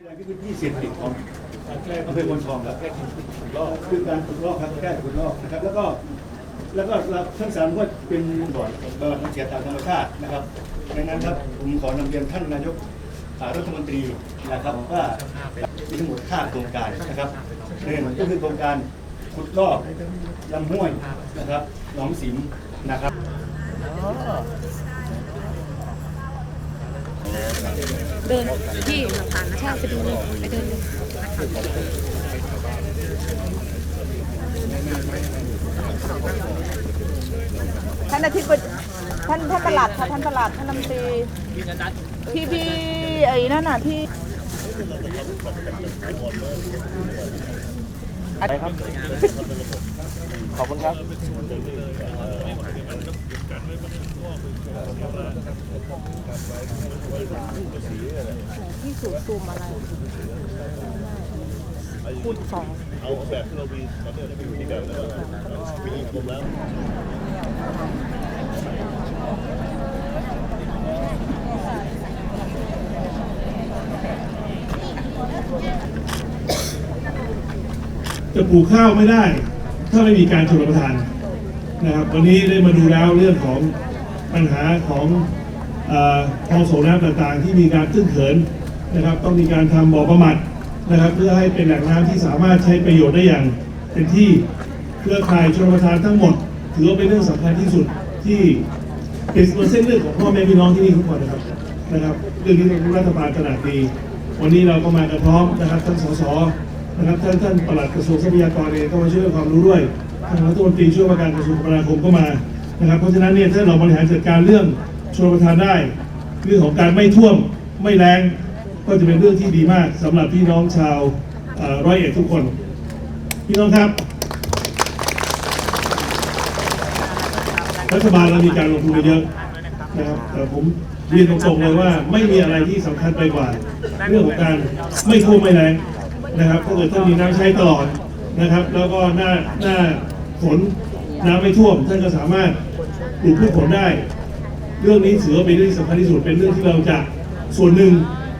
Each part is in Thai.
แสดงที่พื้นที่เศรษฐกิจของอำเภอพนทองครับแก้ขุดลอกคือการขุดลอกครับแก้ขุดลอกนะครับ แล้วก็แล้วก็เราทั้งสามก็เป็นบ่อนบ่อนเสียตามธรรมชาตินะครับดังนั้นครับผมขอนำเรียนท่านนายกอ่ารัฐมนตรีนะครับว่ามีทั้งหมด5โครงการนะครับหนึ่งก็คือโครงการขุดลอกลำห้วยนะครับหนองสิมนะครับ เดินที่ใช่ไปดูเลยไปเดินเลยท่านอาทิตย์ท่านท่านประหลัดค่ะท่านประหลัดท่านลำตีพี่พี่ไอ้นั่นน่ะที่อะไรครับ ขอบคุณครับที่สูงซูมอะไรคูณสองเอาแบบที่เรามีตอนนี้เรามีแบบแล้วมีผมแล้วจะปลูกข้าวไม่ได้ ถ้าไม่มีการชลประทานนะครับ วันนี้ได้มาดูแล้วเรื่องของปัญหาของเออคลองส่งน้ำต่างๆ ที่มีการตื้นเขินนะครับ ต้องมีการทำบ่อประมัดนะครับ เพื่อให้เป็นแหล่งน้ำที่สามารถใช้ประโยชน์ได้อย่างเต็มที่เครือข่ายชลประทานทั้งหมด ถือว่าเป็นเรื่องสำคัญที่สุดที่เป็นเส้นเรื่องของพ่อแม่พี่น้องที่นี่ทุกคนนะครับนะครับ เรื่องนี้รัฐบาลตระหนักดี วันนี้เราก็มากันพร้อมนะครับท่านสส นะครับท่านท่านปลัดกระทรวงทรัพยากรเองก็มาช่วยความรู้ด้วยท่านรัฐมนตรีช่วยว่าการกระทรวงคมนาคมก็มานะครับเพราะฉะนั้นเนี่ยถ้าเราบริหารจัดการเรื่องชลประทานได้ เรื่องของการไม่ท่วมไม่แรงก็จะเป็นเรื่องที่ดีมากสำหรับพี่น้องชาวเอ่อร้อยเอ็ดทุกคน พี่น้องครับ รัฐบาลเรามีการลงทุนไปเยอะนะครับแต่ผมเรียนตรงๆเลยว่าไม่มีอะไรที่สำคัญไปกว่า เรื่องของการไม่ท่วมไม่แรง นะครับถ้าเกิดท่านมีน้ำใช้ตลอดนะครับ แล้วก็หน้าหน้าฝนน้ำไม่ท่วมท่านก็สามารถปลูกพืชผลได้ เรื่องนี้ถือว่าเป็นเรื่องที่สำคัญที่สุดเป็นเรื่องที่เราจะส่วนหนึ่ง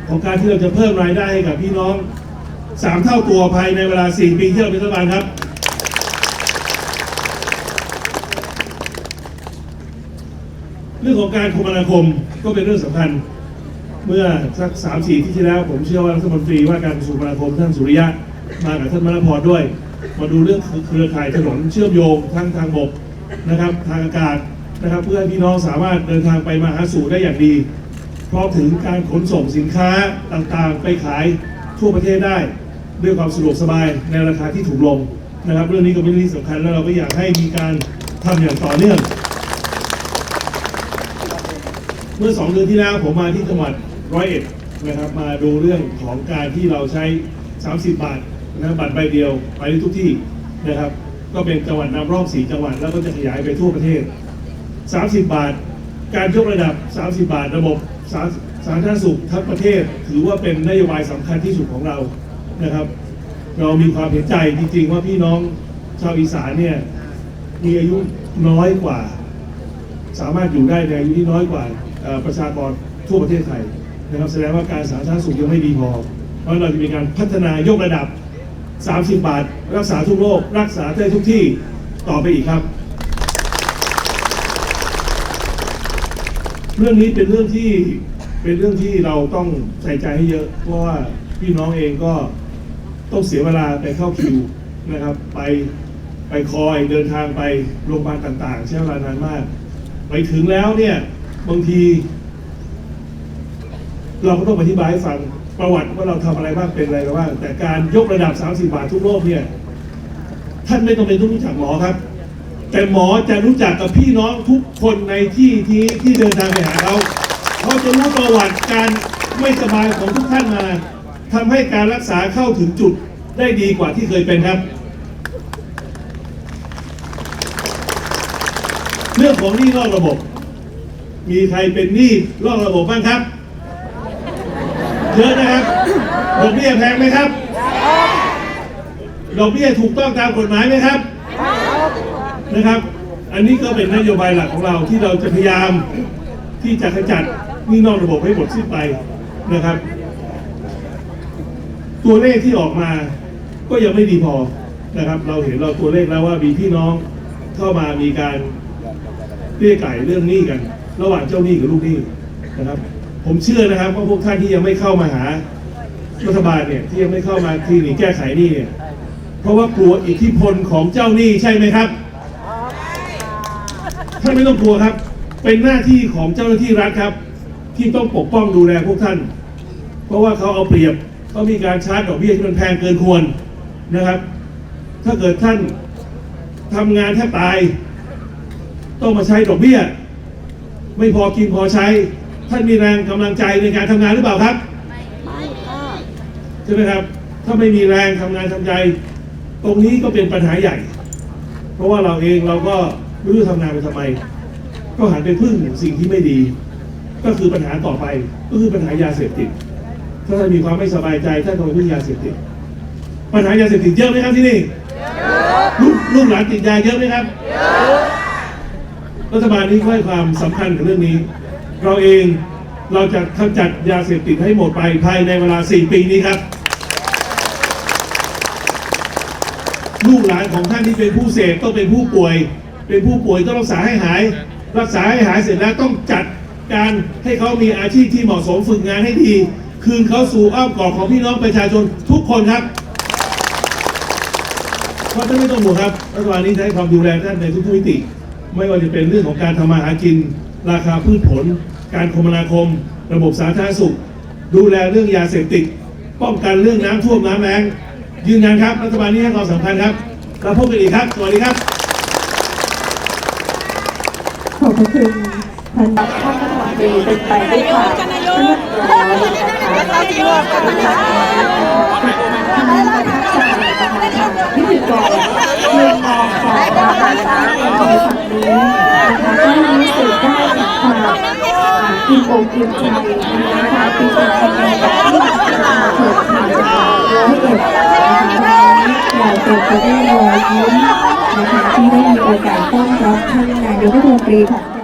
ของการที่เราจะเพิ่มรายได้ให้กับพี่น้องสามเท่าตัวภายในเวลา4ปีที่เราเป็นรัฐบาลครับเรื่องของการคมนาคมก็เป็นเรื่องสำคัญ เมื่อสักสามสี่ที่ที่แล้ว ผมเชื่อว่ารัฐมนตรีว่าการกระทรวงคมนาคมท่านสุริยะมากับท่านมณพรด้วย มาดูเรื่องเครือข่ายถนนเชื่อมโยงทั้งทางบกนะครับทางอากาศนะครับเพื่อให้พี่น้องสามารถเดินทางไปมาหาสู่ได้อย่างดีพร้อมถึงการขนส่งสินค้าต่างๆ ไปขายทั่วประเทศได้ ด้วยความสะดวกสบายในราคาที่ถูกลงนะครับ เรื่องนี้ก็เป็นเรื่องที่สำคัญแล้วเราก็อยากให้มีการทำอย่างต่อเนื่อง เมื่อสองเดือนที่แล้วผมมาที่จังหวัด ร้อยเอ็ดนะครับมาดูเรื่องของการที่เราใช้ 30 บาทนะบัตรใบเดียวไปได้ทุกที่นะครับ ก็เป็นจังหวัดนำร่องสีจังหวัดแล้วก็จะขยายไปทั่วประเทศ 30 บาท การยกระดับ 30 บาทระบบสาสาธารณสุขทั้งประเทศ ถือว่าเป็นนโยบายสำคัญที่สุดของเรานะครับ เรามีความเห็นใจจริงๆว่าพี่น้องชาวอีสานเนี่ยมีอายุน้อยกว่า สามารถอยู่ได้ในอายุที่น้อยกว่าประชากรทั่วประเทศไทย นะครับแสดงว่าการสาธารณสุขยังไม่ดีพอ เพราะเราจะมีการพัฒนายกระดับ 30 บาท รักษาทุกโรครักษาได้ทุกที่ต่อไปอีกครับ เรื่องนี้เป็นเรื่องที่เป็นเรื่องที่เราต้องใส่ใจให้เยอะ เพราะว่าพี่น้องเองก็ต้องเสียเวลาไปเข้าคิวนะครับ ไปไปคอยเดินทางไปโรงพยาบาลต่างๆ ใช้เวลานานมาก ไปถึงแล้วเนี่ยบางที เราก็ต้องอธิบายให้ฟังประวัติว่าเราทำอะไรบ้างเป็นอะไรบ้างแต่การยกระดับ 30 บาททุกโรคเนี่ยท่านไม่ต้องเป็นต้องรู้จักหมอครับ แต่หมอจะรู้จักกับพี่น้องทุกคนในที่ที่ที่เดินทางไปหาเขาเขาจะรู้ประวัติการไม่สบายของทุกท่านมาทำให้การรักษาเข้าถึงจุดได้ดีกว่าที่เคยเป็นครับ เรื่องของหนี้นอกระบบ มีใครเป็นหนี้นอกระบบบ้างครับ เยอะนะครับดอกเบี้ยแพงไหมครับดอกเบี้ยถูกต้องตามกฎหมายไหมครับนะครับ อันนี้ก็เป็นนโยบายหลักของเราที่เราจะพยายามที่จะขจัดนี้นอกระบบให้หมดสิ้นไปนะครับ ตัวเลขที่ออกมาก็ยังไม่ดีพอนะครับ เราเห็นเราตัวเลขแล้วว่ามีพี่น้องเข้ามามีการเรียกไก่เรื่องหนี้กัน ระหว่างเจ้าหนี้กับลูกหนี้นะครับ ผมเชื่อนะครับว่าพวกท่านที่ยังไม่เข้ามาหารัฐบาลเนี่ยที่ยังไม่เข้ามาคลินิกแก้ไขนี้เนี่ยเพราะว่ากลัวอิทธิพลของเจ้าหนี้ใช่ไหมครับท่านไม่ต้องกลัวครับ เป็นหน้าที่ของเจ้าหน้าที่รัฐครับ ที่ต้องปกป้องดูแลพวกท่าน เพราะว่าเขาเอาเปรียบเขามีการชาร์จดอกเบี้ยที่มันแพงเกินควรนะครับ ถ้าเกิดท่านทำงานแทบตาย ต้องมาใช้ดอกเบี้ย ไม่พอกินพอใช้ ท่านมีแรงกำลังใจในการทำงานหรือเปล่าครับใช่ไหมครับ ถ้าไม่มีแรงทำงานทำใจ ตรงนี้ก็เป็นปัญหาใหญ่ เพราะว่าเราเองเราก็ไม่รู้จะทำงานไปทำไม ก็หันไปพึ่งสิ่งที่ไม่ดี ก็คือปัญหาต่อไปก็คือปัญหายาเสพติด ถ้าท่านมีความไม่สบายใจท่านต้องไปพึ่งยาเสพติด ปัญหายาเสพติดเยอะไหมครับที่นี่ลูกลูกหลานติดยาเยอะไหมครับรัฐบาลนี้ให้ความสำคัญกับเรื่องนี้ เราเองเราจะกำจัดยาเสพติดให้หมดไปภายในเวลา 4 ปีนี้ครับ ลูกหลานของท่านที่เป็นผู้เสพต้องเป็นผู้ป่วย เป็นผู้ป่วยต้องรักษาให้หาย รักษาให้หายเสร็จแล้วต้องจัดการให้เขามีอาชีพที่เหมาะสมฝึกงานให้ดี คืนเขาสู่อ้อมกอดของพี่น้องประชาชนทุกคนครับเพราะท่านไม่ต้องห่วงครับรัฐบาลนี้จะให้ความดูแลท่านในทุกมิติ ไม่ว่าจะเป็นเรื่องของการทำมาหากินราคาพืชผล การคมนาคม ระบบสาธารณสุข ดูแลเรื่องยาเสพติด ป้องกันเรื่องน้ำท่วมน้ำแล้ง ยืนยันครับ รัฐบาลนี้ให้ความสำคัญครับเราพบกันอีกครับ สวัสดีครับ ขอบคุณ ท่านท่านรัฐมนตรีเป็นไปด้วยความเรียบร้อยนะคะที่ว่าการทำงานท่านประทับใจนะคะพิธีกรเรียนมองของนะคะฝั่งนี้นะคะก็รู้สึกได้ถึงความอิ่มอกอิ่มใจนะคะเป็นการทำงานแบบที่มาเกิดข่าวจากร้อยเอ็ดนะคะเราเต็มไปด้วยรอยยิ้มนะคะที่ได้มีโอกาสต้อนรับท่านนายกรัฐมนตรีของ